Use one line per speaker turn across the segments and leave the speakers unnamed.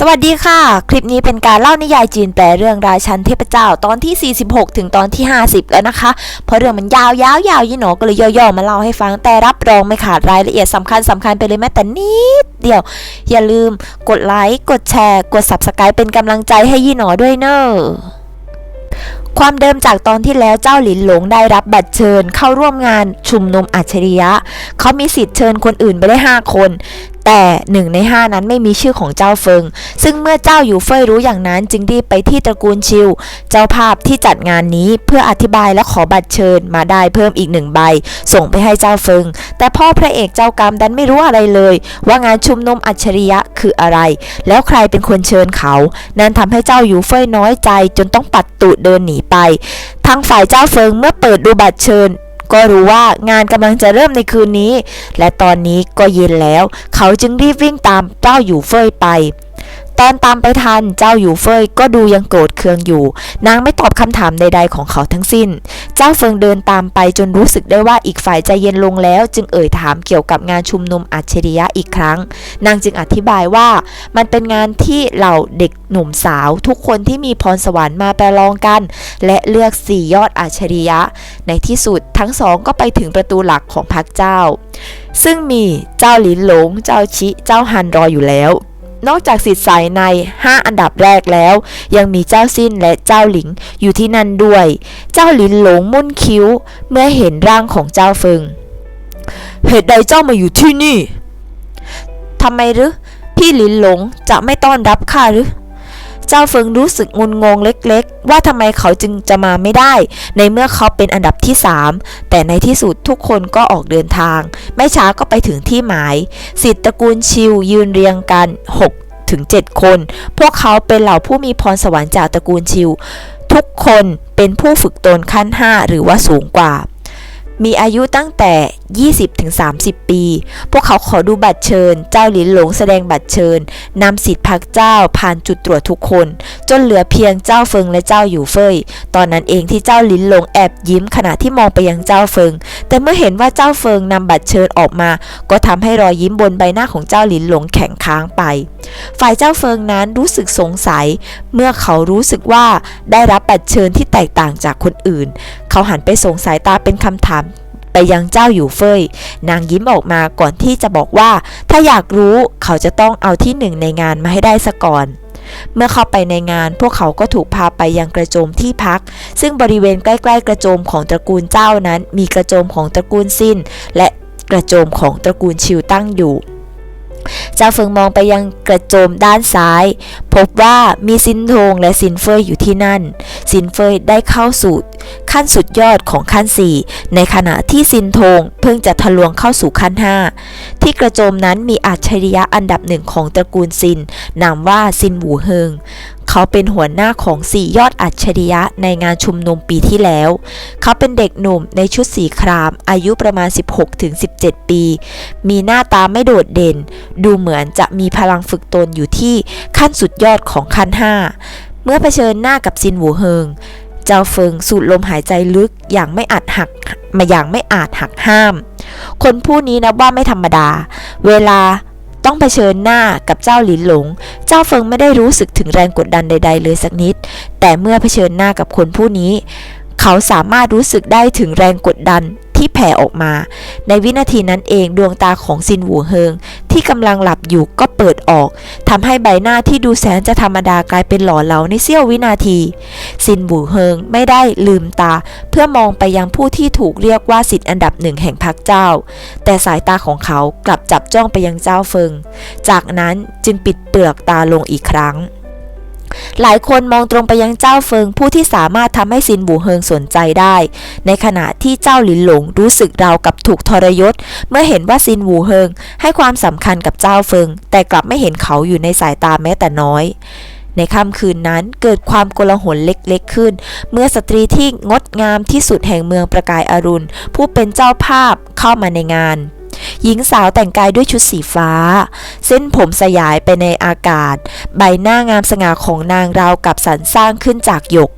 สวัสดีค่ะ คลิปนี้เป็นการเล่านิยายจีนแปลเรื่องราชันเทพเจ้าตอนที่ 46 ถึงตอนที่ 50 แล้วนะคะ เพราะเรื่องมันยาวยาวยาวยี่หนอก็เลยย่อๆมาเล่าให้ฟังแต่รับรองไม่ขาดรายละเอียดสำคัญสำคัญไปเลยแม้แต่นิดเดียว อย่าลืมกดไลค์กดแชร์ กด subscribe เป็นกำลังใจให้ยี่หนอด้วยเนอะความเดิมจากตอนที่แล้วเจ้าหลินหลงได้รับบัตรเชิญเข้าร่วมงานชุมนุมอัจฉริยะ เขามีสิทธิ์เชิญคนอื่นไปได้ 5 คน แต่หนึ่งใน5นั้นไม่มีชื่อของเจ้าเฟิง ซึ่งเมื่อเจ้าอยู่เฟยรู้อย่างนั้นจึงรีบไปที่ตระกูลชิว เจ้าภาพที่จัดงานนี้เพื่ออธิบายและขอบัตรเชิญมาได้เพิ่มอีกหนึ่งใบ ส่งไปให้เจ้าเฟิง แต่พ่อพระเอกเจ้ากรรมดันไม่รู้อะไรเลย ว่างานชุมนุมอัจฉริยะคืออะไร แล้วใครเป็นคนเชิญเขา นั่นทำให้เจ้าอยู่เฟยน้อยใจจนต้องปัดตูดเดินหนีไปทางฝ่ายเจ้าเฟิงเมื่อเปิดดูบัตรเชิญ ก็รู้ว่างานกำลังจะเริ่มในคืนนี้ และตอนนี้ก็เย็นแล้ว เขาจึงรีบวิ่งตามเจ้าอยู่เฟยไป ตอนตามไปทันเจ้าอยู่เฟยก็ดูยังโกรธเคืองอยู่ นางไม่ตอบคำถามใด ๆ ของเขาทั้งสิ้น เจ้าเฟิงเดินตามไปจนรู้สึกได้ว่าอีกฝ่ายใจเย็นลงแล้ว จึงเอ่ยถามเกี่ยวกับงานชุมนุมอัจฉริยะอีกครั้ง นางจึงอธิบายว่า มันเป็นงานที่เหล่าเด็กหนุ่มสาว ทุกคนที่มีพรสวรรค์มาประลองกัน และเลือกสี่ยอดอัจฉริยะ ในที่สุดทั้งสองก็ไปถึงประตูหลักของพรรคเจ้า ซึ่งมีเจ้าหลินหลง เจ้าชิ เจ้าฮันรออยู่แล้ว นอกจากสิทธิ์สายใน 5 อันดับแรกแล้ว ยังมีเจ้าสิ้นและเจ้าหลิงอยู่ที่นั่นด้วย เจ้าหลินหลงมุ่นคิ้ว เมื่อเห็นร่างของเจ้าเฟิง เหตุใดเจ้ามาอยู่ที่นี่ทำไมหรือพี่หลินหลงจะไม่ต้อนรับข้าหรือ เจ้าเฟิงรู้สึกงุนงงเล็กๆ ว่าทำไมเขาจึงจะมาไม่ได้ ในเมื่อเขาเป็นอันดับที่ 3 แต่ในที่สุดทุกคนก็ออกเดินทาง ไม่ช้าก็ไปถึงที่หมายสิทธิ์ตระกูลชิวยืนเรียงกัน 6 ถึง 7 คน พวกเขาเป็นเหล่าผู้มีพรสวรรค์จากตระกูลชิว ทุกคนเป็นผู้ฝึกตนขั้น 5 หรือว่าสูงกว่า มีอายุตั้งแต่ 20-30 ปี พวกเขาขอดูบัตรเชิญ เจ้าหลินหลงแสดงบัตรเชิญ นำสิทธิพักเจ้าผ่านจุดตรวจทุกคน จนเหลือเพียงเจ้าเฟิงและเจ้าอยู่เฟย ตอนนั้นเองที่เจ้าหลินหลงแอบยิ้มขณะที่มองไปยังเจ้าเฟิง แต่เมื่อเห็นว่าเจ้าเฟิงนำบัตรเชิญออกมา ก็ทำให้รอยยิ้มบนใบหน้าของเจ้าหลินหลงแข็งค้างไป ฝ่ายเจ้าเฟิงนั้นรู้สึกสงสัย เมื่อเขารู้สึกว่าได้รับบัตรเชิญที่แตกต่างจากคนอื่นเขาหันไปส่งสายตาเป็นคำถามไปยังเจ้าอยู่เฟย นางยิ้มออกมาก่อนที่จะบอกว่า ถ้าอยากรู้เขาจะต้องเอาที่หนึ่งในงานมาให้ได้ซะก่อน เมื่อเข้าไปในงานพวกเขาก็ถูกพาไปยังกระโจมที่พัก ซึ่งบริเวณใกล้ๆ กระโจมของตระกูลเจ้านั้น มีกระโจมของตระกูลซินและกระโจมของตระกูลชิวตั้งอยู่เจ้าเฟิงมองไปยังกระโจมด้านซ้าย พบว่ามีซินทงและซินเฟยอยู่ที่นั่น ซินเฟยได้เข้าสู่ขั้นสุดยอดของขั้น 4 ในขณะที่ซินทงเพิ่งจะทะลวงเข้าสู่ขั้น 5 ที่กระโจมนั้นมีอัจฉริยะอันดับหนึ่งของตระกูลซิน นามว่าซินหูเฮิง เขาเป็นหัวหน้าของสี่ยอดอัจฉริยะในงานชุมนุมปีที่แล้ว เขาเป็นเด็กหนุ่มในชุดสีคราม อายุประมาณ 16-17 ปี มีหน้าตาไม่โดดเด่น ดูเหมือนจะมีพลังฝึกตนอยู่ที่ขั้นสุดยอดของขั้น 5 เมื่อเผชิญหน้ากับซินหูเฮิง เจ้าเฟิงสูดลมหายใจลึกอย่างไม่อาจหักมาอย่างไม่อาจหักห้าม คนผู้นี้นับว่าไม่ธรรมดา เวลาต้องเผชิญหน้ากับเจ้าหลินหลง เจ้าเฟิงไม่ได้รู้สึกถึงแรงกดดันใด ๆ เลยสักนิด แต่เมื่อเผชิญหน้ากับคนผู้นี้ เขาสามารถรู้สึกได้ถึงแรงกดดันที่แผ่ออกมา ในวินาทีนั้นเองดวงตาของซินหูเฮิง ที่กำลังหลับอยู่ก็เปิดออกทำให้ใบหน้าที่ดูแสนจะธรรมดากลายเป็นหล่อเหลาในเสี้ยววินาที ซินบูเฮิงไม่ได้ลืมตา เพื่อมองไปยังผู้ที่ถูกเรียกว่าสิทธิ์อันดับหนึ่งแห่งพรรคเจ้า แต่สายตาของเขากลับจับจ้องไปยังเจ้าเฟิง จากนั้นจึงปิดเปลือกตาลงอีกครั้ง หลายคนมองตรงไปยังเจ้าเฟิงผู้ที่สามารถทำให้ซินบูเฮิงสนใจได้ ในขณะที่เจ้าหลินหลงรู้สึกราวกับถูกทรยศ เมื่อเห็นว่าซินวูเฮิงให้ความสำคัญกับเจ้าเฟิง แต่กลับไม่เห็นเขาอยู่ในสายตาแม้แต่น้อยในค่ำคืนนั้นเกิดความโกลาหลเล็กๆขึ้น เมื่อสตรีที่งดงามที่สุดแห่งเมืองประกายอรุณ ผู้เป็นเจ้าภาพเข้ามาในงาน หญิงสาวแต่งกายด้วยชุดสีฟ้า เส้นผมสยายไปในอากาศ ใบหน้างามสง่าของนางราวกับสรรสร้างขึ้นจากหยก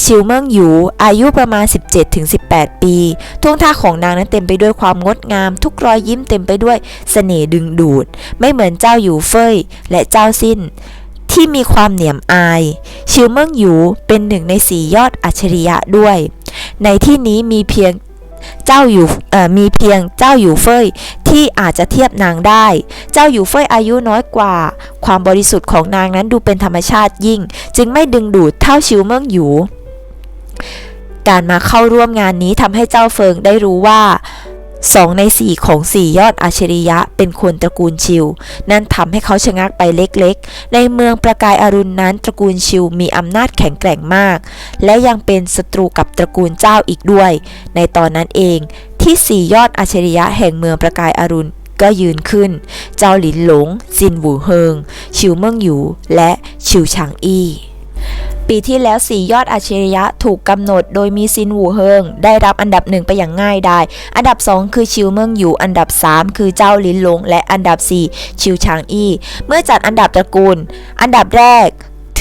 ชิวเมิงหยูอายุประมาณ 17-18 ปีท่วงท่าของนางนั้นเต็มไปด้วยความงดงาม ทุกรอยยิ้มเต็มไปด้วยเสน่ห์ดึงดูด ไม่เหมือนเจ้าหยูเฟยและเจ้าสิ้น ที่มีความเหนียมอาย ชิวเมิงหยูเป็นหนึ่งในสี่ยอดอัจฉริยะด้วย ในที่นี้มีเพียง เจ้าอยู่มีเพียงเจ้าอยู่เฟยที่อาจจะเทียบนางได้ เจ้าอยู่เฟยอายุน้อยกว่า ความบริสุทธิ์ของนางนั้นดูเป็นธรรมชาติยิ่ง จึงไม่ดึงดูดเท่าชิวเมืองอยู่ การมาเข้าร่วมงานนี้ทำให้เจ้าเฟิงได้รู้ว่า สองในสี่ของสี่ยอดอาชริยะเป็นคนตระกูลชิว นั่นทำให้เขาชะงักไปเล็กๆ ในเมืองประกายอรุณนั้นตระกูลชิวมีอำนาจแข็งแกร่งมาก และยังเป็นศัตรูกับตระกูลเจ้าอีกด้วย ในตอนนั้นเองที่สี่ยอดอาชริยะแห่งเมืองประกายอรุณก็ยืนขึ้น เจ้าหลินหลงซินหวูเฮิง ชิวเมิงหยูและชิวชางอี้ ปีที่แล้วสี่ยอดอาชริยะถูกกำหนดโดยมีซินหวูเฮิง ได้รับอันดับหนึ่งไปอย่างง่ายดายอันดับ 2 คือชิวเมืองอยู่ อันดับ 3 คือเจ้าลินหลง และอันดับ 4 ชิวชางอี้ เมื่อจัดอันดับตระกูล อันดับแรก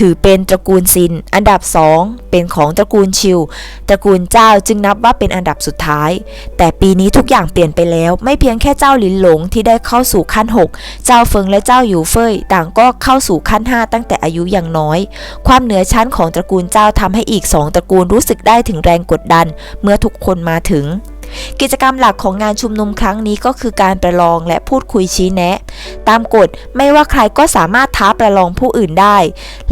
ถือเป็นตระกูลซิน อันดับ 2 เป็นของตระกูลชิว ตระกูลเจ้าจึงนับว่าเป็นอันดับสุดท้าย แต่ปีนี้ทุกอย่างเปลี่ยนไปแล้ว ไม่เพียงแค่เจ้าหลินหลงที่ได้เข้าสู่ขั้น 6 เจ้าเฟิงและเจ้าหยูเฟยต่างก็เข้าสู่ขั้น 5 ตั้งแต่อายุยังน้อย ความเหนือชั้นของตระกูลเจ้าทำให้อีกสองตระกูลรู้สึกได้ถึงแรงกดดัน เมื่อทุกคนมาถึง กิจกรรมหลักของงานชุมนุมครั้งนี้ก็คือการประลองและพูดคุยชี้แนะ ตามกฎไม่ว่าใครก็สามารถท้าประลองผู้อื่นได้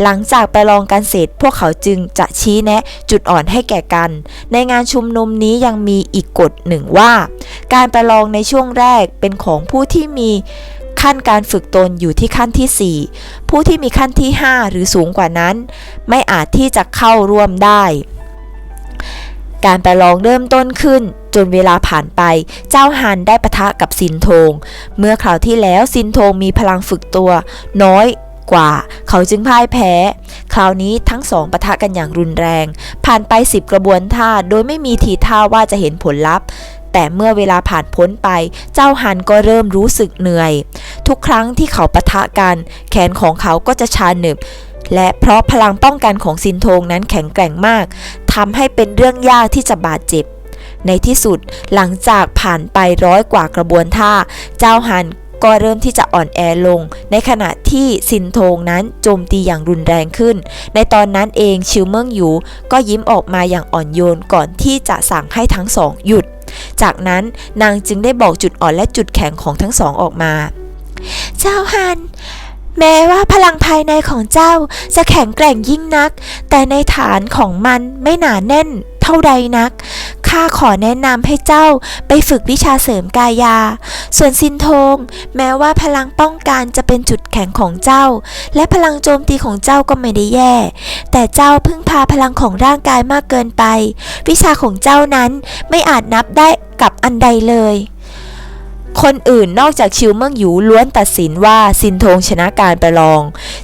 หลังจากประลองกันเสร็จพวกเขาจึงจะชี้แนะ จุดอ่อนให้แก่กัน ในงานชุมนุมนี้ยังมีอีกกฎหนึ่งว่า การประลองในช่วงแรกเป็นของผู้ที่มีขั้นการฝึกตนอยู่ที่ขั้นที่ 4 ผู้ที่มีขั้นที่ 5 หรือสูงกว่านั้น ไม่อาจที่จะเข้าร่วมได้ การประลองเริ่มต้นขึ้น จนเวลาผ่านไป เจ้าฮันได้ปะทะกับซินโทง เมื่อคราวที่แล้วซินโทงมีพลังฝึกตัว น้อยกว่า เขาจึงพ่ายแพ้ คราวนี้ทั้งสองปะทะกันอย่างรุนแรง ผ่านไป10กระบวนท่าโดยไม่มีทีท่าว่าจะเห็นผลลัพธ์แต่เมื่อเวลาผ่านพ้นไป เจ้าฮันก็เริ่มรู้สึกเหนื่อย ทุกครั้งที่เขาปะทะกัน แขนของเขาก็จะชาหนึบ และเพราะพลังป้องกันของซินโทงนั้นแข็งแกร่งมากทำให้เป็นเรื่องยากที่จะบาดเจ็บ ในที่สุดหลังจากผ่านไปร้อยกว่ากระบวนท่า เจ้าฮันก็เริ่มที่จะอ่อนแอลง ในขณะที่ซินโทงนั้นโจมตีอย่างรุนแรงขึ้น ในตอนนั้นเองชิวเมิงหยูก็ยิ้มออกมาอย่างอ่อนโยนก่อนที่จะสั่งให้ทั้งสองหยุด จากนั้นนางจึงได้บอกจุดอ่อนและจุดแข็งของทั้งสองออกมา เจ้าฮัน แม้ว่าพลังภายในของเจ้าจะแข็งแกร่งยิ่งนัก แต่ในฐานของมันไม่หนาแน่นเท่าใดนัก ข้าขอแนะนำให้เจ้าไปฝึกวิชาเสริมกายา ส่วนซินโทง แม้ว่าพลังป้องกันจะเป็นจุดแข็งของเจ้า และพลังโจมตีของเจ้าก็ไม่ได้แย่ แต่เจ้าพึ่งพาพลังของร่างกายมากเกินไป วิชาของเจ้านั้นไม่อาจนับได้กับอันใดเลย คนอื่นนอกจากชิวเมิงหยูล้วนตัดสินว่าซินทงชนะการประลอง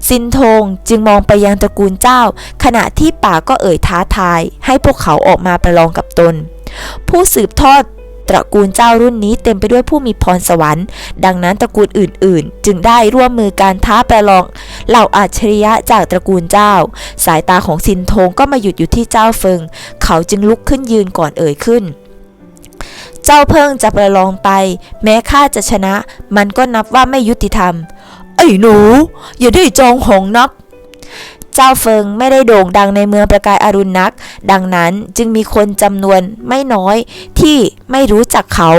ซินทงจึงมองไปยังตระกูลเจ้า ขณะที่ป่าก็เอ่ยท้าทาย ให้พวกเขาออกมาประลองกับตน ผู้สืบทอดตระกูลเจ้ารุ่นนี้เต็มไปด้วยผู้มีพรสวรรค์ ดังนั้นตระกูลอื่น ๆ จึงได้ร่วมมือการท้าประลองเหล่าอัจฉริยะจากตระกูลเจ้า สายตาของซินทงก็มาหยุดอยู่ที่เจ้าเฟิง เขาจึงลุกขึ้นยืนก่อนเอ่ยขึ้น เจ้าเพิ่งจะประลองไป แม้ข้าจะชนะ มันก็นับว่าไม่ยุติธรรม ไอ้หนู อย่าได้จองหองนัก เจ้าเฟิงไม่ได้โด่งดังในเมืองประกายอรุณนัก ดังนั้นจึงมีคนจำนวนไม่น้อยที่ไม่รู้จักเขา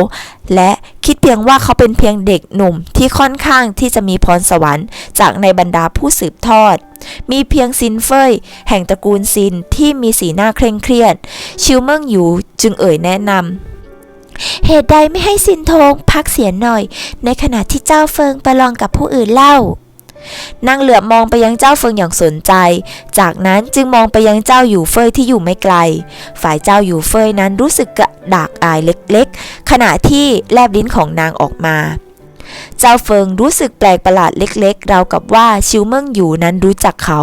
และคิดเพียงว่าเขาเป็นเพียงเด็กหนุ่มที่ค่อนข้างที่จะมีพรสวรรค์ จากในบรรดาผู้สืบทอด มีเพียงซินเฟยแห่งตระกูลซินที่มีสีหน้าเคร่งเครียด ชิวเมิงหยูจึงเอ่ยแนะนำ เหตุใดไม่ให้สินทงพักเสียหน่อย ในขณะที่เจ้าเฟิงประลองกับผู้อื่นเล่านางเหลือบมองไปยังเจ้าเฟิงอย่างสนใจ จากนั้นจึงมองไปยังเจ้าอยู่เฟยที่อยู่ไม่ไกล ฝ่ายเจ้าอยู่เฟยนั้นรู้สึกกระดากอายเล็กๆ ขณะที่แลบลิ้นของนางออกมา เจ้าเฟิงรู้สึกแปลกประหลาดเล็กๆ ราวกับว่าชิวเมิงอยู่นั้นรู้จักเขา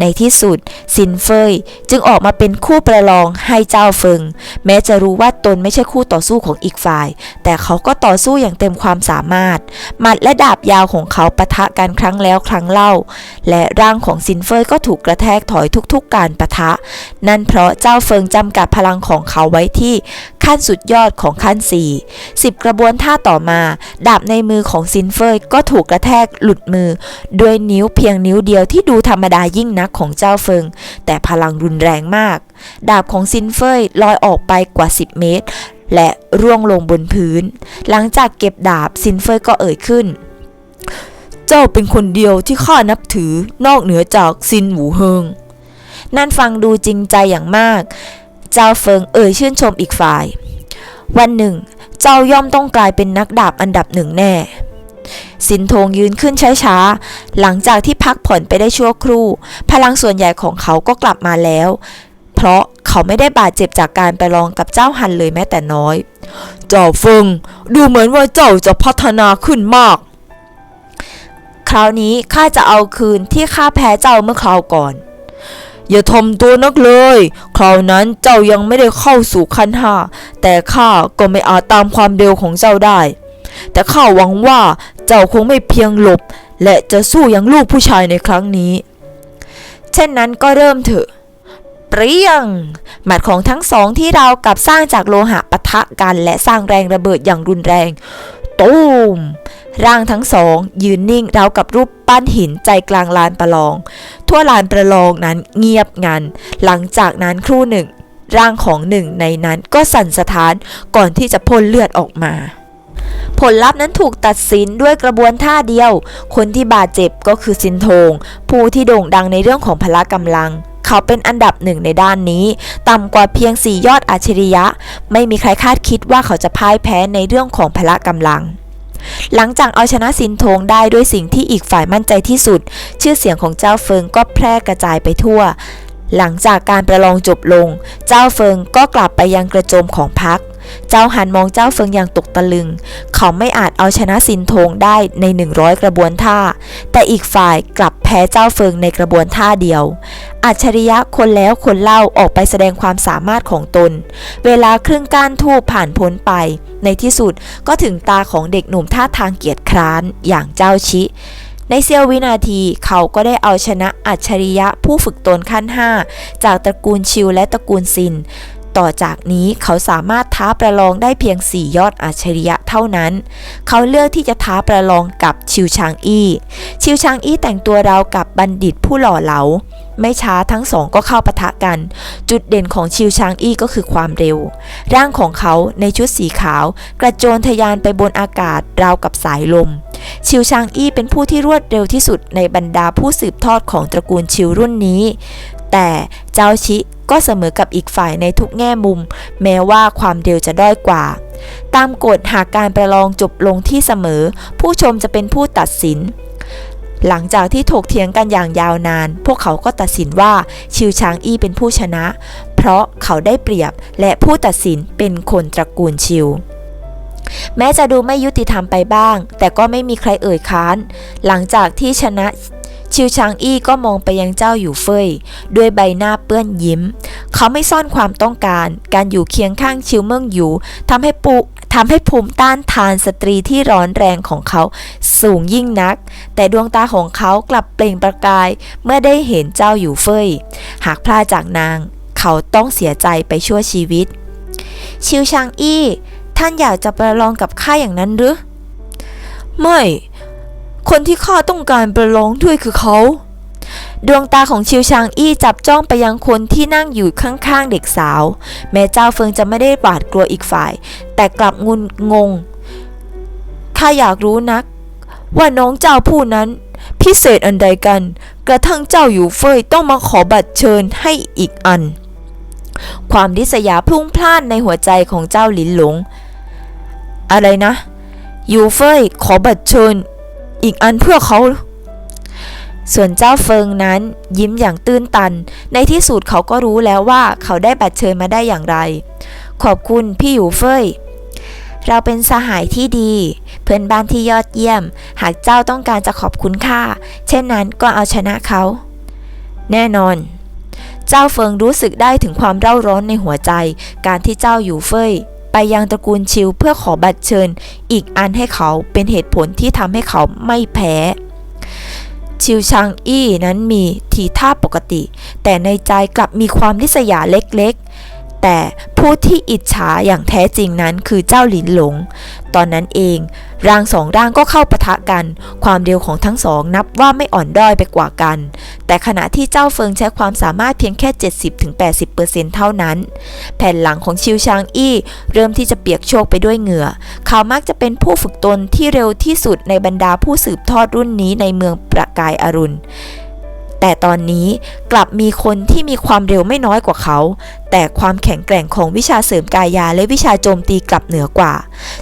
ในที่สุดซินเฟยจึงออกมาเป็นคู่ประลองให้เจ้าเฟิง แม้จะรู้ว่าตนไม่ใช่คู่ต่อสู้ของอีกฝ่าย แต่เขาก็ต่อสู้อย่างเต็มความสามารถ หมัดและดาบยาวของเขาปะทะกันครั้งแล้วครั้งเล่า และร่างของซินเฟยก็ถูกกระแทกถอยทุกๆการปะทะ นั่นเพราะเจ้าเฟิงจำกัดพลังของเขาไว้ที่ขั้นสุดยอดของขั้น 4 10 กระบวนท่าต่อมา ดาบในมือของซินเฟยก็ถูกกระแทกหลุดมือ ด้วยนิ้วเพียงนิ้วเดียวที่ดูธรรมดายิ่งนักของเจ้าเฟิง แต่พลังรุนแรงมาก ดาบของซินเฟยลอยออกไปกว่า 10 เมตร และร่วงลงบนพื้น หลังจากเก็บดาบซินเฟยก็เอ่ยขึ้นเจ้าเป็นคนเดียวที่ข้านับถือนอกเหนือจากซินหูเฮิง นั่นฟังดูจริงใจอย่างมาก เจ้าเฟิงเอ่ยชื่นชมอีกฝ่าย วันหนึ่ง เจ้าย่อมต้องกลายเป็นนักดาบอันดับหนึ่งแน่ สินทงยืนขึ้นช้าๆ หลังจากที่พักผ่อนไปได้ชั่วครู่ พลังส่วนใหญ่ของเขาก็กลับมาแล้ว เพราะเขาไม่ได้บาดเจ็บจากการไปลองกับเจ้าฮันเลยแม้แต่น้อย เจ้าเฟิง ดูเหมือนว่าเจ้าจะพัฒนาขึ้นมากคราวนี้ข้าจะเอาคืนที่ข้าแพ้เจ้าเมื่อคราวก่อน อย่าทำตัวนักเลย คราวนั้นเจ้ายังไม่ได้เข้าสู่ขั้นห้า แต่ข้าก็ไม่อาจตามความเร็วของเจ้าได้ แต่ข้าหวังว่าเจ้าคงไม่เพียงหลบ และจะสู้อย่างลูกผู้ชายในครั้งนี้ เช่นนั้นก็เริ่มเถอะเปรี้ยง หมัดของทั้งสองที่เรากับสร้างจากโลหะปะทะกันและสร้างแรงระเบิดอย่างรุนแรง ตูม ร่างทั้งสอง ยืนนิ่งราวกับรูปปั้นหินใจกลางลานประลอง ทั่วลานประลองนั้นเงียบงัน หลังจากนั้นครู่หนึ่ง ร่างของหนึ่งในนั้นก็สั่นสะท้านก่อนที่จะพ่นเลือดออกมา ผลลัพธ์นั้นถูกตัดสินด้วยกระบวนท่าเดียว คนที่บาดเจ็บก็คือซินโทง ผู้ที่โด่งดังในเรื่องของพละกำลังเขาเป็นอันดับหนึ่งในด้านนี้ ต่ำกว่าเพียงสี่ยอดอัจฉริยะ ไม่มีใครคาดคิดว่าเขาจะพ่ายแพ้ในเรื่องของพละกำลัง หลังจากเอาชนะซินทงได้ด้วยสิ่งที่อีกฝ่ายมั่นใจที่สุด ชื่อเสียงของเจ้าเฟิงก็แพร่กระจายไปทั่ว หลังจากการประลองจบลง เจ้าเฟิงก็กลับไปยังกระโจมของพัก เจ้าหันมองเจ้าเฟิงอย่างตกตะลึง เขาไม่อาจเอาชนะซินโทงได้ใน 100 กระบวนท่า แต่อีกฝ่ายกลับแพ้เจ้าเฟิงในกระบวนท่าเดียว อัจฉริยะคนแล้วคนเล่าออกไปแสดงความสามารถของตน เวลาครึ่งก้านทูบผ่านพ้นไป ในที่สุดก็ถึงตาของเด็กหนุ่มท่าทางเกียจคร้านอย่างเจ้าชิในเสี้ยววินาทีเขาก็ได้เอาชนะอัจฉริยะผู้ฝึกตนขั้น 5 จากตระกูลชิวและตระกูลซิน ต่อจากนี้เขาสามารถท้าประลองได้เพียง 4 ยอดอัจฉริยะเท่านั้น เขาเลือกที่จะท้าประลองกับชิวชางอี้ ชิวชางอี้แต่งตัวราวกับบัณฑิตผู้หล่อเหลา ไม่ช้าทั้งสองก็เข้าปะทะกัน จุดเด่นของชิวชางอี้ก็คือความเร็ว ร่างของเขาในชุดสีขาว กระโจนทะยานไปบนอากาศราวกับสายลม ชิวชางอี้เป็นผู้ที่รวดเร็วที่สุดในบรรดาผู้สืบทอดของตระกูลชิวรุ่นนี้ แต่เจ้าชิ ก็เสมอกับอีกฝ่ายในทุกแง่มุม แม้ว่าความเร็วจะด้อยกว่า ตามกฎหากการประลองจบลงที่เสมอ ผู้ชมจะเป็นผู้ตัดสิน หลังจากที่ถกเถียงกันอย่างยาวนาน พวกเขาก็ตัดสินว่าชิวชางอี้เป็นผู้ชนะ เพราะเขาได้เปรียบและผู้ตัดสินเป็นคนตระกูลชิวแม้จะดูไม่ยุติธรรมไปบ้าง แต่ก็ไม่มีใครเอ่ยค้าน หลังจากที่ชนะ ชิวชางอี้ก็มองไปยังเจ้าอยู่เฟยด้วยใบหน้าเปื้อนยิ้ม เขาไม่ซ่อนความต้องการ การอยู่เคียงข้างชิวเมิงอยู่ทำให้ปูทำให้ภูมิต้านทานสตรีที่ร้อนแรงของเขาสูงยิ่งนัก แต่ดวงตาของเขากลับเปล่งประกาย เมื่อได้เห็นเจ้าอยู่เฟยหากพลาดจากนาง เขาต้องเสียใจไปชั่วชีวิต ชิวชางอี้ ท่านอยากจะประลองกับข้าอย่างนั้นหรือไม่ คนที่ข้าต้องการประลองด้วยคือเขา ดวงตาของชิวชางอี้จับจ้องไปยังคนที่นั่งอยู่ข้างๆเด็กสาว แม้เจ้าเฟิงจะไม่ได้หวาดกลัวอีกฝ่าย แต่กลับงุนงงข้าอยากรู้นัก ว่าน้องเจ้าผู้นั้น พิเศษอันใดกัน กระทั่งเจ้าอยู่เฟยต้องมาขอบัตรเชิญให้อีกอัน ความริษยาพลุ่งพล่านในหัวใจของเจ้าหลินหลง อะไรนะ อยู่เฟยขอบัตรเชิญ อีกอันเพื่อเขา ส่วนเจ้าเฟิงนั้นยิ้มอย่างตื้นตัน ในที่สุดเขาก็รู้แล้วว่าเขาได้บัตรเชิญมาได้อย่างไร ขอบคุณพี่อยู่เฟยเราเป็นสหายที่ดี เพื่อนบ้านที่ยอดเยี่ยม หากเจ้าต้องการจะขอบคุณข้าเช่นนั้นก็เอาชนะเขา แน่นอน เจ้าเฟิงรู้สึกได้ถึงความเร่าร้อนในหัวใจ การที่เจ้าอยู่เฟย ไปยังตระกูลชิวเพื่อขอบัตรเชิญ อีกอันให้เขาเป็นเหตุผลที่ทำให้เขาไม่แพ้ ชิวชางอี้นั้นมีทีท่าปกติ แต่ในใจกลับมีความลิษยาเล็กๆ แต่ผู้ที่อิจฉาอย่างแท้จริงนั้นคือเจ้าหลินหลง ตอนนั้นเองร่างสองร่างก็เข้าปะทะกัน ความเร็วของทั้งสองนับว่าไม่อ่อนด้อยไปกว่ากัน แต่ขณะที่เจ้าเฟิงใช้ความสามารถเพียงแค่ 70-80%เท่านั้น แผ่นหลังของชิวชางอี้เริ่มที่จะเปียกโชกไปด้วยเหงื่อ เขามักจะเป็นผู้ฝึกตนที่เร็วที่สุดในบรรดาผู้สืบทอดรุ่นนี้ในเมืองประกายอรุณ แต่ตอนนี้กลับมีคนที่มีความเร็วไม่น้อยกว่าเขา แต่ความแข็งแกร่งของวิชาเสริมกายาและวิชาโจมตีกลับเหนือกว่า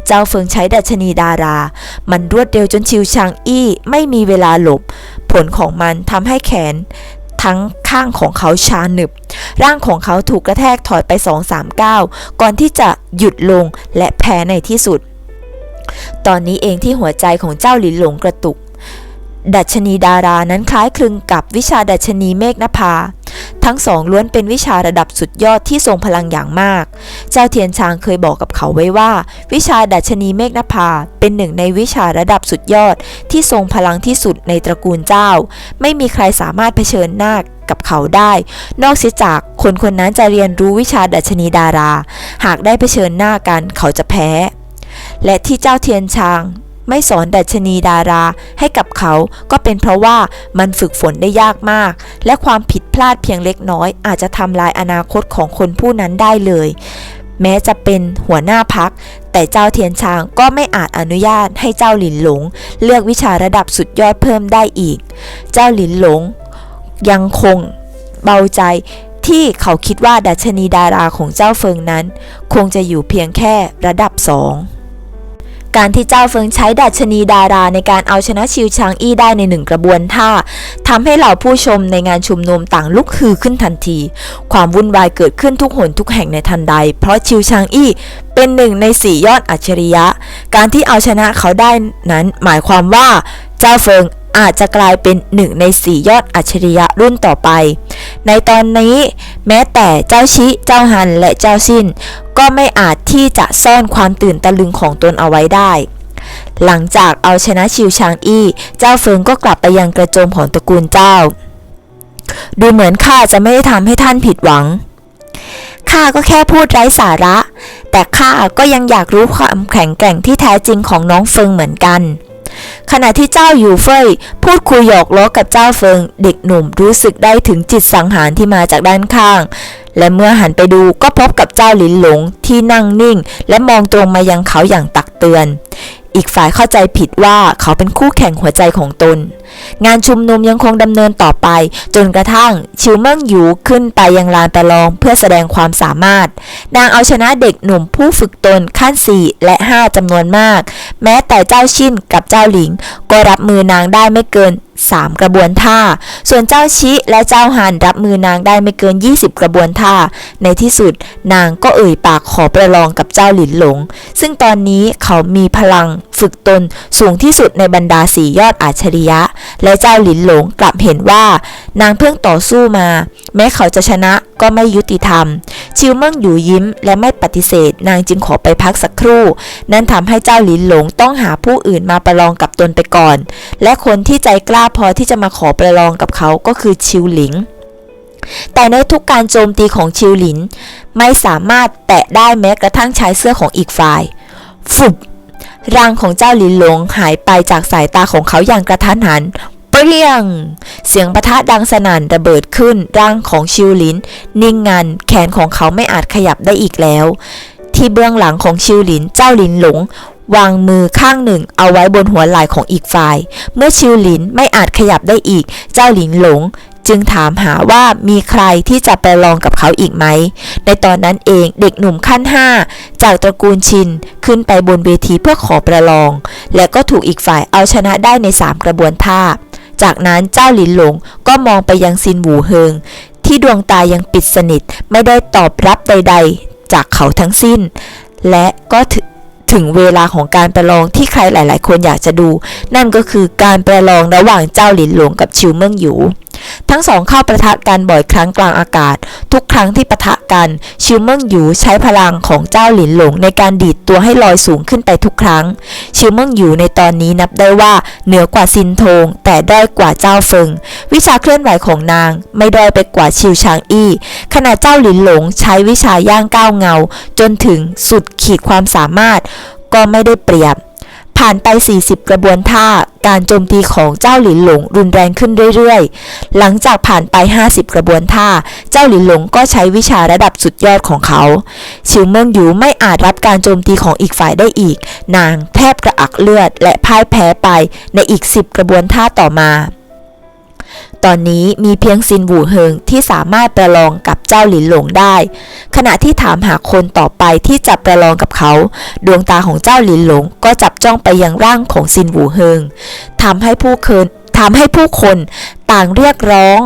เจ้าเฟิงใช้ดัชนีดารา มันรวดเร็วจนชิวชางอี้ไม่มีเวลาหลบ ผลของมันทำให้แขนทั้งข้างของเขาชาหนึบ ร่างของเขาถูกกระแทกถอยไป2-3ก้าวก่อนที่จะหยุดลงและแพ้ในที่สุด ตอนนี้เองที่หัวใจของเจ้าหลินหลงกระตุก ดัชนีดารานั้นคล้ายคลึงกับวิชาดัชนีเมฆนภา ทั้งสองล้วนเป็นวิชาระดับสุดยอดที่ทรงพลังอย่างมาก เจ้าเทียนชางเคยบอกกับเขาไว้ว่า วิชาดัชนีเมฆนภา เป็นหนึ่งในวิชาระดับสุดยอดที่ทรงพลังที่สุดในตระกูลเจ้า ไม่มีใครสามารถเผชิญหน้ากับเขาได้ นอกเสียจากคนคนนั้นจะเรียนรู้วิชาดัชนีดารา หากได้เผชิญหน้ากันเขาจะแพ้ และที่เจ้าเทียนชาง ไม่สอนดัชนีดาราให้กับเขาก็เป็นเพราะว่ามันฝึกฝนได้ยากมาก และความผิดพลาดเพียงเล็กน้อย อาจจะทำลายอนาคตของคนผู้นั้นได้เลย แม้จะเป็นหัวหน้าพัก แต่เจ้าเทียนชางก็ไม่อาจอนุญาตให้เจ้าหลินหลง เลือกวิชาระดับสุดยอดเพิ่มได้อีก เจ้าหลินหลง ยังคงเบาใจที่เขาคิดว่าดัชนีดาราของเจ้าเฟิงนั้น คงจะอยู่เพียงแค่ระดับสอง การที่เจ้าเฟิงใช้ดัชนีดาราในการเอาชนะชิวชางอี้ได้ในหนึ่งกระบวนท่าทำให้เหล่าผู้ชมในงานชุมนุมต่างลุกฮือขึ้นทันที ความวุ่นวายเกิดขึ้นทุกหนทุกแห่งในทันใด เพราะชิวชางอี้เป็นหนึ่งในสี่ยอดอัจฉริยะ การที่เอาชนะเขาได้นั้นหมายความว่าเจ้าเฟิงอาจจะกลายเป็นหนึ่งในสี่ยอดอัจฉริยะรุ่นต่อไป ในตอนนี้ แม้แต่เจ้าชิเจ้าฮันและเจ้าซินก็ไม่อาจที่จะซ่อนความตื่นตะลึงของตนเอาไว้ได้ หลังจากเอาชนะชิวชางอี้ เจ้าเฟิงก็กลับไปยังกระโจมของตระกูลเจ้า ดูเหมือนข้าจะไม่ได้ทำให้ท่านผิดหวังข้าก็แค่พูดไร้สาระ แต่ข้าก็ยังอยากรู้ความแข็งแกร่งที่แท้จริงของน้องเฟิงเหมือนกัน ขณะที่เจ้าอยู่เฟยพูดคุยหยอกล้อกับเจ้าเฟิง เด็กหนุ่มรู้สึกได้ถึงจิตสังหารที่มาจากด้านข้าง และเมื่อหันไปดูก็พบกับเจ้าหลินหลงที่นั่งนิ่ง และมองตรงมายังเขาอย่างตักเตือน อีกฝ่ายเข้าใจผิดว่าเขาเป็นคู่แข่งหัวใจของตน งานชุมนุมยังคงดำเนินต่อไป จนกระทั่งชิวเมิ่งหยูขึ้นไปยังลานประลองเพื่อแสดงความสามารถ นางเอาชนะเด็กหนุ่มผู้ฝึกตนขั้น 4 และ 5จำนวนมาก แม้แต่เจ้าชินกับเจ้าหลิง ก็รับมือนางได้ไม่เกิน 3 กระบวนท่า ส่วนเจ้าชิและเจ้าหันรับมือนางได้ไม่เกิน 20 กระบวนท่า ในที่สุดนางก็เอ่ยปากขอประลองกับเจ้าหลินหลง ซึ่งตอนนี้เขามีพลัง ฝึกตนสูงที่สุดในบรรดาสี่ยอดอัจฉริยะ และเจ้าหลินหลงกลับเห็นว่า นางเพิ่งต่อสู้มา แม้เขาจะชนะก็ไม่ยุติธรรม ชิวเมิ่งอยู่ยิ้มและไม่ปฏิเสธ นางจึงขอไปพักสักครู่ นั่นทำให้เจ้าหลินหลงต้องหาผู้อื่นมาประลองกับตนไปก่อน และคนที่ใจกล้าพอที่จะมาขอประลองกับเขาก็คือชิวหลิงแต่ในทุกการโจมตีของชิวหลิน ไม่สามารถแตะได้แม้กระทั่งชายเสื้อของอีกฝ่ายฟุบ ร่างของเจ้าหลินหลงหายไปจากสายตาของเขาอย่างกระทันหัน เปรี้ยง เสียงปะทะดังสนั่นระเบิดขึ้น ร่างของชิวหลิน นิ่งงัน แขนของเขาไม่อาจขยับได้อีกแล้ว ที่เบื้องหลังของชิวหลิน เจ้าหลินหลงวางมือข้างหนึ่งเอาไว้บนหัวไหล่ของอีกฝ่าย เมื่อชิวหลินไม่อาจขยับได้อีก เจ้าหลินหลง จึงถามหาว่ามีใครที่จะไปลองกับเขาอีกไหม ในตอนนั้นเองเด็กหนุ่มขั้นห้าจากตระกูลชิน ขึ้นไปบนเวทีเพื่อขอประลอง และก็ถูกอีกฝ่ายเอาชนะได้ในสามกระบวนท่า จากนั้นเจ้าหลินหลงก็มองไปยังซินหวูเฮิง ที่ดวงตายังปิดสนิทไม่ได้ตอบรับใด ๆ จากเขาทั้งสิ้น และก็ถึถึงเวลาของการประลองที่ใครหลาย ๆ คนอยากจะดู นั่นก็คือการประลองระหว่างเจ้าหลินหลงกับชิวเมิงหยู ทั้งสองเข้าประทะกันบ่อยครั้งกลางอากาศ ทุกครั้งที่ประทะกัน ชิวเมิงหยูใช้พลังของเจ้าหลินหลงในการดีดตัวให้ลอยสูงขึ้นไปทุกครั้ง ชิวเมิงหยูในตอนนี้นับได้ว่าเหนือกว่าซินโทง แต่ด้อยกว่าเจ้าเฟิง วิชาเคลื่อนไหวของนาง ไม่ด้อยไปกว่าชิวชางอี้ ขณะเจ้าหลินหลงใช้วิชาย่างก้าวเงา จนถึงสุดขีดความสามารถ ก็ไม่ได้เปรียบ ผ่านไป 40 กระบวนท่า การโจมตีของเจ้าหลินหลงรุนแรงขึ้นเรื่อยๆ หลังจากผ่านไป 50 กระบวนท่า เจ้าหลินหลงก็ใช้วิชาระดับสุดยอดของเขาชิวเมิงหยูไม่อาจรับการโจมตีของอีกฝ่ายได้อีก นางแทบกระอักเลือดและพ่ายแพ้ไปในอีก 10 กระบวนท่าต่อมา ตอนนี้มีเพียงซินหูเฮิงที่สามารถประลองกับเจ้าหลินหลงได้ ขณะที่ถามหาคนต่อไปที่จะประลองกับเขา ดวงตาของเจ้าหลินหลงก็จับจ้องไปยังร่างของซินหูเฮิงทำให้ผู้เคินทำให้ผู้คนต่างเรียกร้อง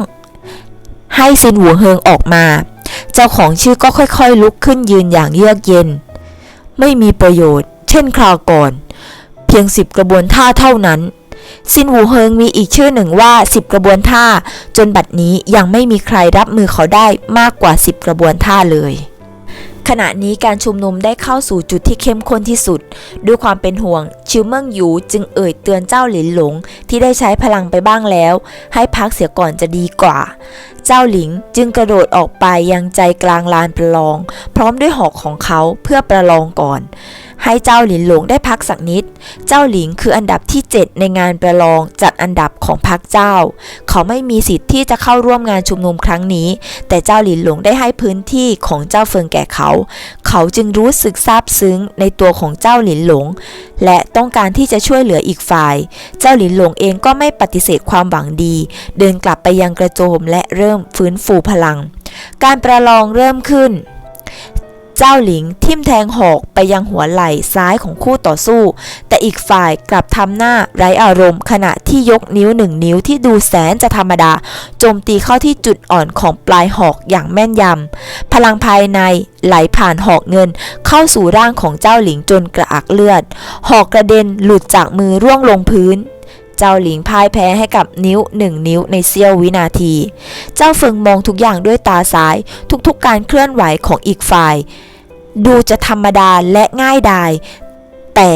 ให้ซินหูเฮิงออกมา เจ้าของชื่อก็ค่อยๆ ลุกขึ้นยืนอย่างเยือกเย็น ไม่มีประโยชน์ เช่นคราวก่อน เพียงสิบกระบวนท่าเท่านั้น ซินหูเฮิงมีอีกชื่อหนึ่งว่า 10 กระบวนท่า จนบัดนี้ยังไม่มีใครรับมือเขาได้มากกว่า 10 กระบวนท่าเลยขณะนี้การชุมนุมได้เข้าสู่จุดที่เข้มข้นที่สุด ด้วยความเป็นห่วง ชิวเมิงหยูจึงเอ่ยเตือนเจ้าหลินหลงที่ได้ใช้พลังไปบ้างแล้ว ให้พักเสียก่อนจะดีกว่า เจ้าหลิงจึงกระโดดออกไปยังใจกลางลานประลอง พร้อมด้วยหอกของเขาเพื่อประลองก่อน ให้เจ้าหลินหลงได้พักสักนิด เจ้าหลิงคืออันดับที่ 7 ในงานประลองจัดอันดับของพรรคเจ้า เขาไม่มีสิทธิ์ที่จะเข้าร่วมงานชุมนุมครั้งนี้ แต่เจ้าหลินหลงได้ให้พื้นที่ของเจ้าเฟิงแก่เขา เขาจึงรู้สึกซาบซึ้งในตัวของเจ้าหลินหลง และต้องการที่จะช่วยเหลืออีกฝ่าย เจ้าหลินหลงเองก็ไม่ปฏิเสธความหวังดี เดินกลับไปยังกระโจมและเริ่มฟื้นฟูพลัง การประลองเริ่มขึ้น เจ้าหลิงทิ่มแทงหอกไปยังหัวไหล่ซ้ายของคู่ต่อสู้ แต่อีกฝ่ายกลับทำหน้าไร้อารมณ์ ขณะที่ยกนิ้วหนึ่งนิ้วที่ดูแสนจะธรรมดา โจมตีเข้าที่จุดอ่อนของปลายหอกอย่างแม่นยำ พลังภายในไหลผ่านหอกเงิน เข้าสู่ร่างของเจ้าหลิงจนกระอักเลือด หอกกระเด็นหลุดจากมือร่วงลงพื้น เจ้าหลิงพ่ายแพ้ให้กับนิ้วหนึ่งนิ้วในเสี้ยววินาที เจ้าเฟิงมองทุกอย่างด้วยตาซ้าย ทุกๆการเคลื่อนไหวของอีกฝ่าย ดูจะธรรมดาและง่ายดายแต่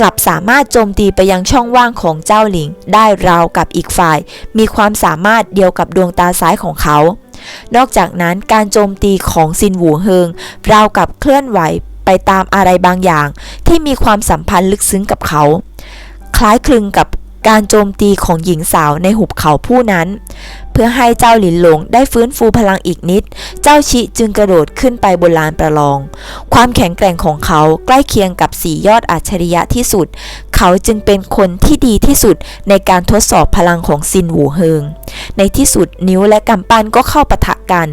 กลับสามารถโจมตีไปยังช่องว่างของเจ้าหลิงได้ราวกับอีกฝ่าย มีความสามารถเดียวกับดวงตาซ้ายของเขา นอกจากนั้นการโจมตีของซินหูเฮิงราวกับเคลื่อนไหวไปตามอะไรบางอย่าง ที่มีความสัมพันธ์ลึกซึ้งกับเขา คล้ายคลึงกับ การโจมตีของหญิงสาวในหุบเขาผู้นั้น เพื่อให้เจ้าหลินหลงได้ฟื้นฟูพลังอีกนิด เจ้าชิจึงกระโดดขึ้นไปบนลานประลอง ความแข็งแกร่งของเขาใกล้เคียงกับสียอดอัจฉริยะที่สุด เขาจึงเป็นคนที่ดีที่สุดในการทดสอบพลังของซินหูเฮิง ในที่สุดนิ้วและกำปั้นก็เข้าปะทะกัน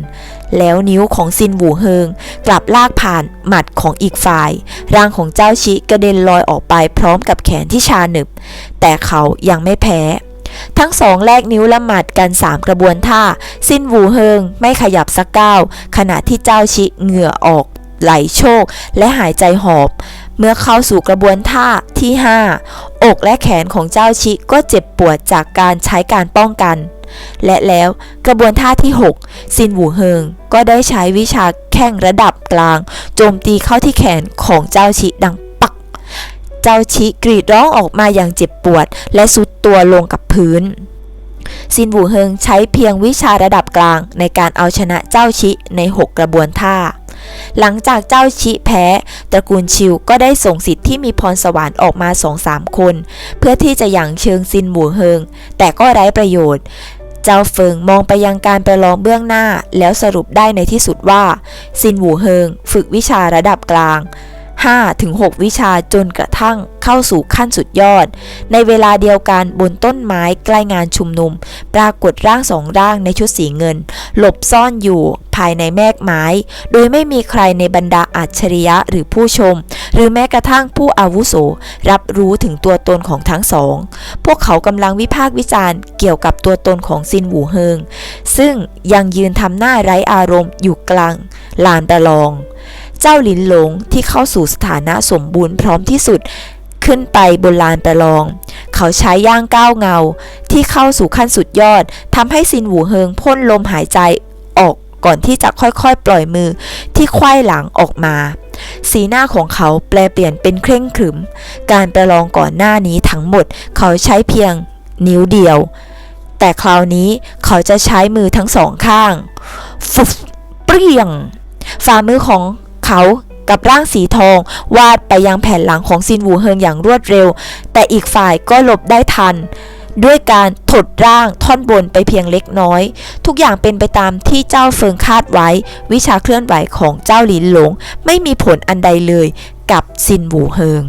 แล้วนิ้วของซินหูเฮิง กลับลากผ่านหมัดของอีกฝ่าย ร่างของเจ้าชิกระเด็นลอยออกไปพร้อมกับแขนที่ชาหนึบ แต่เขายังไม่แพ้ทั้งสองแลกนิ้วละหมัดกันสามกระบวนท่า สิ้นหูเฮิงไม่ขยับสักก้าวขณะที่เจ้าชิเหงื่อออก ไหลโชก และหายใจหอบ เมื่อเข้าสู่กระบวนท่าที่ 5 อกและแขนของเจ้าชิก็เจ็บปวดจากการใช้การป้องกัน และแล้วกระบวนท่าที่ 6 ซินหูเฮิงก็ได้ใช้วิชาแข้งระดับกลาง โจมตีเข้าที่แขนของเจ้าชิดังปัก เจ้าชิกรีดร้องออกมาอย่างเจ็บปวด และสุดตัวลงกับพื้นซินหูเฮิงใช้เพียงวิชาระดับกลางในการเอาชนะเจ้าชิใน 6 กระบวนท่า หลังจากเจ้าชิแพ้ ตระกูลชิวก็ได้ส่งสิทธิ์ที่มีพรสวรรค์ออกมาสองสามคน เพื่อที่จะยั่งเชิงซินหมูเฮิง แต่ก็ไร้ประโยชน์เจ้าเฟิงมองไปยังการประลองเบื้องหน้า แล้วสรุปได้ในที่สุดว่า ซินหูเฮิง ฝึกวิชาระดับกลาง 5-6 วิชาจนกระทั่งเข้าสู่ขั้นสุดยอด ในเวลาเดียวกันบนต้นไม้ใกล้งานชุมนุม ปรากฏร่างสองร่างในชุดสีเงิน หลบซ่อนอยู่ภายในแมกไม้ โดยไม่มีใครในบรรดาอัจฉริยะหรือผู้ชม หรือแม้กระทั่งผู้อาวุโส รับรู้ถึงตัวตนของทั้งสอง พวกเขากำลังวิพากษ์วิจารณ์เกี่ยวกับตัวตนของซินหูเฮิง ซึ่งยังยืนทำหน้าไร้อารมณ์อยู่กลางลานประลอง เจ้าหลินหลงที่เข้าสู่สถานะสมบูรณ์พร้อมที่สุด ขึ้นไปบนลานประลอง เขาใช้ย่างก้าวเงา ที่เข้าสู่ขั้นสุดยอดทำให้ซินหูเฮิงพ่นลมหายใจออกก่อนที่จะค่อยๆ ปล่อยมือที่ไขว้หลังออกมา สีหน้าของเขาแปลเปลี่ยนเป็นเคร่งขรึม การประลองก่อนหน้านี้ทั้งหมดเขาใช้เพียงนิ้วเดียว แต่คราวนี้เขาจะใช้มือทั้งสองข้างฟุบเปรี้ยง ฝ่ามือของ เขากับร่างสีทอง วาดไปยังแผ่นหลังของซินหูเฮิงอย่างรวดเร็ว แต่อีกฝ่ายก็หลบได้ทัน ด้วยการถดร่างท่อนบนไปเพียงเล็กน้อย ทุกอย่างเป็นไปตามที่เจ้าเฟิงคาดไว้ วิชาเคลื่อนไหวของเจ้าหลินหลง ไม่มีผลอันใดเลยกับซินหูเฮิง